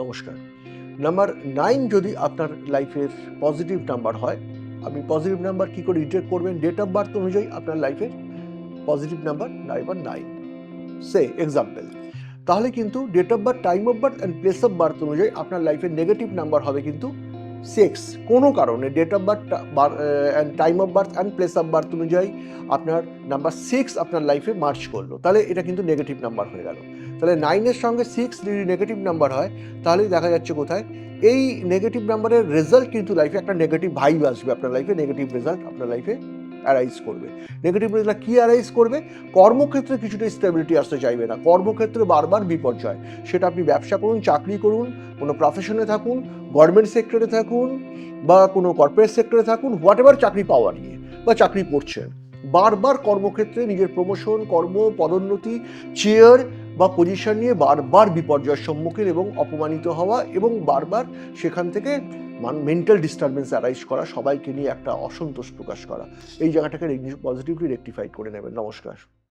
নমস্কার। Number nine যদি আপনার লাইফের পজিটিভ নাম্বার হয়, আপনি পজিটিভ নাম্বার কী করে ডিটেক্ট করবেন? ডেট অফ বার্থ অনুযায়ী আপনার লাইফের পজিটিভ নাম্বার নাইবার নাইন সে এক্সাম্পল তাহলে কিন্তু date of birth time of birth and place of birth অনুযায়ী আপনার লাইফের নেগেটিভ নাম্বার হবে কিন্তু সিক্স কোনো কারণে date of birth and time of birth and place of birth অনুযায়ী আপনার নাম্বার সিক্স আপনার লাইফে মার্চ করল। তাহলে এটা কিন্তু নেগেটিভ নাম্বার হয়ে গেল। তাহলে নাইনের সঙ্গে সিক্স যদি নেগেটিভ নাম্বার হয়, তাহলে দেখা যাচ্ছে কোথায়? এই নেগেটিভ নাম্বারের রেজাল্ট কিন্তু লাইফে একটা নেগেটিভ ভাইব আসবে। আপনার লাইফে নেগেটিভ রেজাল্ট আপনার লাইফে অ্যারাইজ করবে। নেগেটিভ রেজাল্ট কী অ্যারাইজ করবে? কর্মক্ষেত্রে কিছুটা স্টেবিলিটি আসতে চাইবে না। কর্মক্ষেত্রে বারবার বিপর্যয়। সেটা আপনি ব্যবসা করুন, চাকরি করুন, কোনো প্রফেশনে থাকুন গভর্নমেন্ট সেক্টরে থাকুন, বা কোনো কর্পোরেট সেক্টরে থাকুন হোয়াট এভার চাকরি পাওয়া নিয়ে, বা চাকরি করছেন। বারবার কর্মক্ষেত্রে নিজের প্রমোশন কর্ম, পদোন্নতি চেয়ার বা পজিশন নিয়ে বারবার বিপর্যয়ের সম্মুখীন এবং অপমানিত হওয়া এবং বারবার সেখান থেকে মেন্টাল ডিস্টারবেন্স অ্যারাইজ করা, সবাইকে নিয়ে একটা অসন্তোষ প্রকাশ করা। এই জায়গাটাকে পজিটিভলি রেক্টিফাই করে নেবেন। নমস্কার।